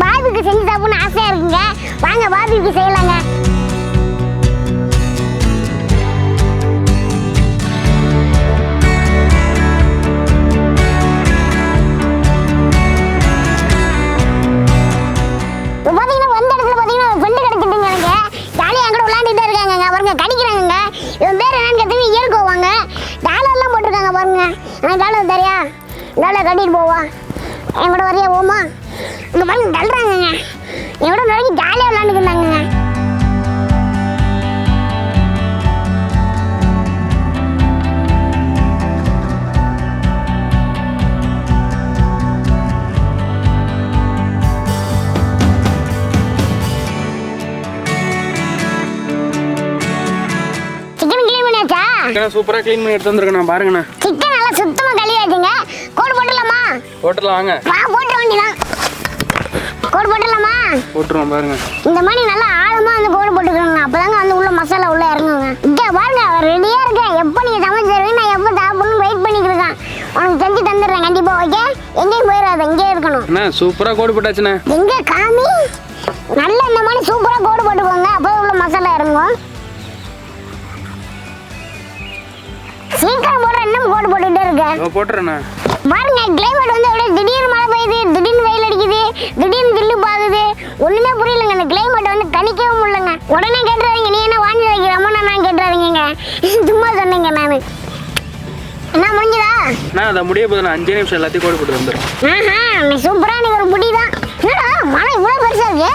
பாபிக்கு செஞ்சு சாப்பிடணும்னு ஆசையா இருக்குங்க. வாங்க பாபிக்கு செய்யலாங்க. பார்த்தீங்கன்னா இடத்துல பார்த்தீங்கன்னா ஃப்ரெண்டு என் கூட விளாண்டுட்டே இவன் பேர் என்னன்னு கேட்டீங்க இயல்கோவாங்க. டாலர்லாம் போட்டிருக்காங்க பாருங்க. எனக்கு டாலர் தெரியா? டாலர் கட்டிட்டு போவா. என் கூட வரையா போமா இங்கே பாருங்க தள்ளுறாங்கங்க. என் கூட வரைக்கும் ஜாலியாக பண்ணியாச்சா? சிக்கனை சூப்பராக க்ளீன் பண்ணி எடுத்து வந்திருக்கேண்ணா பாருங்கண்ணா. நல்லா சுத்தமாக கழுவியாச்சுங்க கோடு வாங்க. வா போட்டு வேண்டியதான் கோடு போட்டுடலாமா? போட்டுருவோம் பாருங்க. இந்த மாதிரி நல்லா ஆழமா வந்து கோடு போட்டுக்கோங்க அப்பதாங்க வந்து உள்ள மசாலா உள்ள இறங்குங்க. இங்க பாருங்க ரெடியா இருக்கேன் எப்போ நீங்க சமைச்சு தருவீங்க? நான் எப்போ சாப்பிடணும் வெயிட் பண்ணிட்டு இருக்கேன் உனக்கு செஞ்சு தந்துடுறேன் கண்டிப்பா ஓகே எங்கேயும் போயிடாத இங்கே இருக்கணும். அண்ணா சூப்பராக கோடு போட்டாச்சுண்ணே. எங்க காமி? நல்ல இந்த மாதிரி சூப்பரா கோடு போட்டுக்கோங்க. அப்போ உள்ள மசாலா இறங்கும். போட்டுறேண்ணா. பாருங்க கிளைமேட் வந்து அப்படியே திடீர்னு மழை பெய்யுது திடீர்னு வெயில் அடிக்குது திடீர்னு ஜில்லு பாகுது. ஒண்ணுமே புரியலங்க இந்த கிளைமேட் வந்து கணிக்கவே முடியலங்க. உடனே கேட்டுறாதீங்க நீ என்ன வாங்கி வைக்கிறோமோ நான் கேட்டுறாதீங்க சும்மா சொன்னீங்க நான். என்ன முடிஞ்சதா? அண்ணா அதை முடிய போதும் நான் அஞ்சே நிமிஷம் எல்லாத்தையும் கோடு போட்டு வந்துடுறேன் ஆஹா நீ சூப்பரா நீ ஒரு முடி தான். என்னடா மழை இவ்வளோ பெருசா இருக்கு?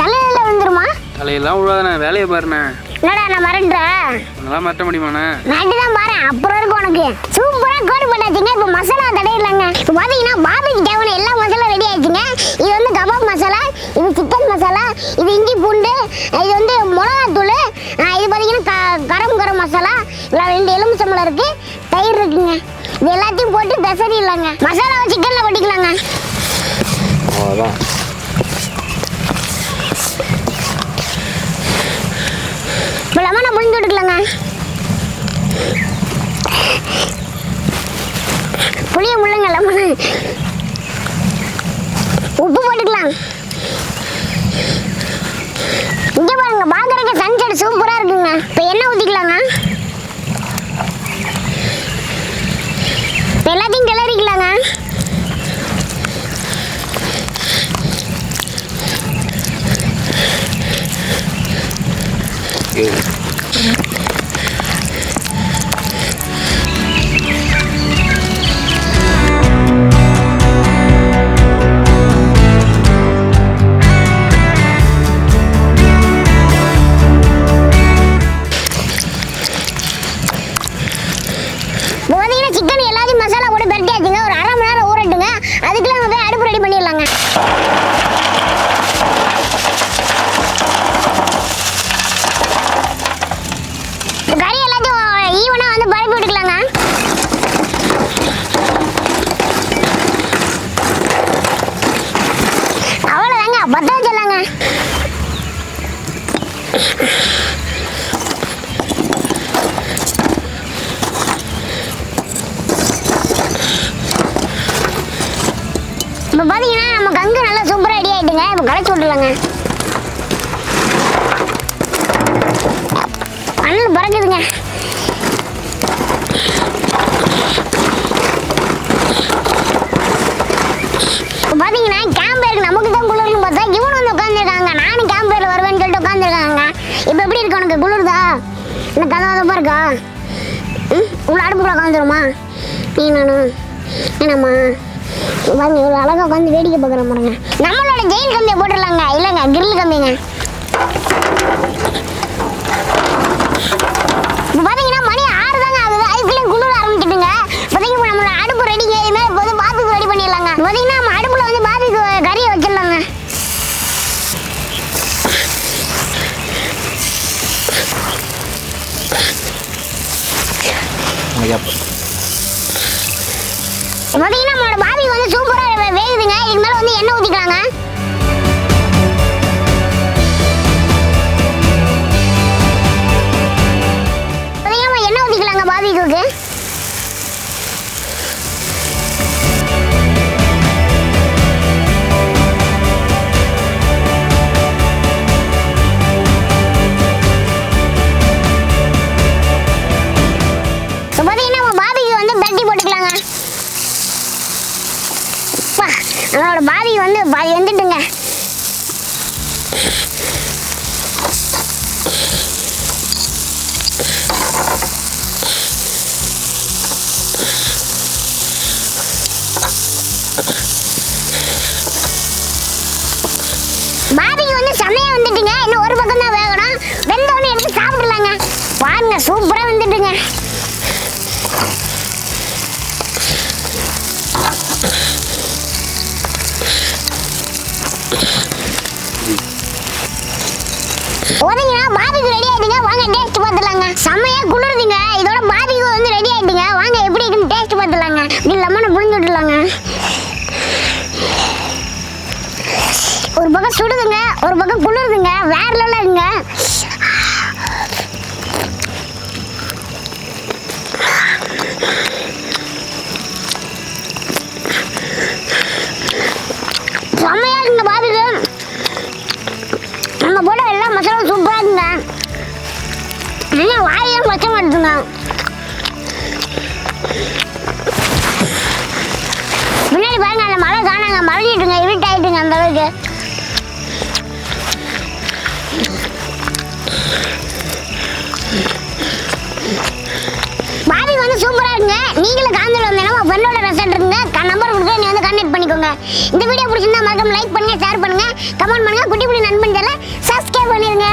தலையில விழுந்துருமா? தலையெல்லாம் விழாதண்ணா. வேலையை பாருண்ணே. என்னடா நான் மறந்துட்டேன் அதெல்லாம் மாட்ட முடியுமாண்ணே? நட்டு தான் பாரு அப்புறம் இருக்கும் உனக்கு. சூப்பரா கோடு போட்டாச்சுங்க. இப்போ மசாலா தடையிடலாங்க இப்போ பார்த்தீங்கன்னா பாபிக்கு தேவையான எல்லா மசாலா ரெடி ஆயிடுச்சுங்க. இது வந்து கபாப் மசாலா இது சிக்கன் மசாலா இது இஞ்சி பூண்டு இது வந்து மிளகாத்தூள் இது பார்த்தீங்கன்னா க கரம் கரம் மசாலா இதில் ரெண்டு எலுமிச்சம்பழம் இருக்கு தயிர் இருக்குங்க. இது எல்லாத்தையும் போட்டு பெசரிடலாங்க மசாலாவை சிக்கனில் கொட்டிக்கலாங்க. அவ்வளோதான் இப்போ லெமனை புழிஞ்சு விட்டுக்கலாங்க புளிய முள்ளுங்க லெமனு உப்பு போட்டுக்கலாம் இங்க பாருங்க பாக்குறதுக்கு சன்செட் சூப்பரா இருக்குங்க. இப்போ எண்ணெய் ஊத்திக்கலாங்க. எல்லாத்தையும் கிளறிக்கலாங்க. இப்போ இப்போ பார்த்தீங்கன்னா நம்ம கங்கு நல்லா சூப்பராக ரெடி ஆகிட்டுங்க இப்போ கலைச்சி விட்டுலாங்க அண்ணன் பறக்குதுங்க. இப்போ பார்த்தீங்கன்னா கேம்பேருக்கு நமக்கு தான் குளிர்னு பார்த்தா இவனு வந்து உட்காந்துருக்காங்க நானும் கேம்பேரில் வருவேன்னு சொல்லிட்டு உட்காந்துருக்காங்க இப்போ எப்படி இருக்கு உனக்கு? குளிர்தா? என்ன கதவதப்பா இருக்கா? ம் உள்ள அடுப்புக்குள்ள உட்காந்துருமா நீ நானும் என்னம்மா? வாங்க இவ்வளோ அழகாக உட்காந்து வேடிக்கை பார்க்குற பாருங்க. நம்மளோட ஜெயின் கம்பியை போட்டுடலாங்க. அப்பா அதோட பாதி வந்து பாதி வந்துட்டுங்க. பாபிக்கு வந்து செமையா வந்துட்டுங்க. இன்னும் ஒரு பக்கம் தான் வேகணும் வெந்தோடனே எடுத்து சாப்பிடலாங்க. பாருங்க சூப்பரா வந்துட்டுங்க. டேஸ்ட் பார்த்துலாங்க செம்மையா குளிருதுங்க. இதோட பாபிக்கு வந்து ரெடி ஆயிடுங்க வாங்க எப்படி இருக்குன்னு டேஸ்ட் பார்த்துலாங்க இப்படி லெமனை புழிஞ்சு விட்டுலாங்க ஒரு பக்கம் சுடுதுங்க. ஒரு பக்கம் குளிருதுங்க. வேற லெவலாக இருக்குங்க இருட்டாயிட்டுங்க பாபி வந்து சூப்பரா இருங்க நீங்களும் காந்தில் வந்தீங்கன்னா ஃப்ரெண்டோட ரெஸ்டாரண்ட் இருக்குங்க நம்பர் கொடுக்க நீ வந்து கான்டாக்ட் பண்ணிக்கோங்க. இந்த வீடியோ பிடிச்சிருந்தா மறக்காம லைக் பண்ணுங்க ஷேர் பண்ணுங்க கமெண்ட் பண்ணுங்க. குட்டி குட்டி நண்பன் சப்ஸ்கிரைப் பண்ணிருங்க.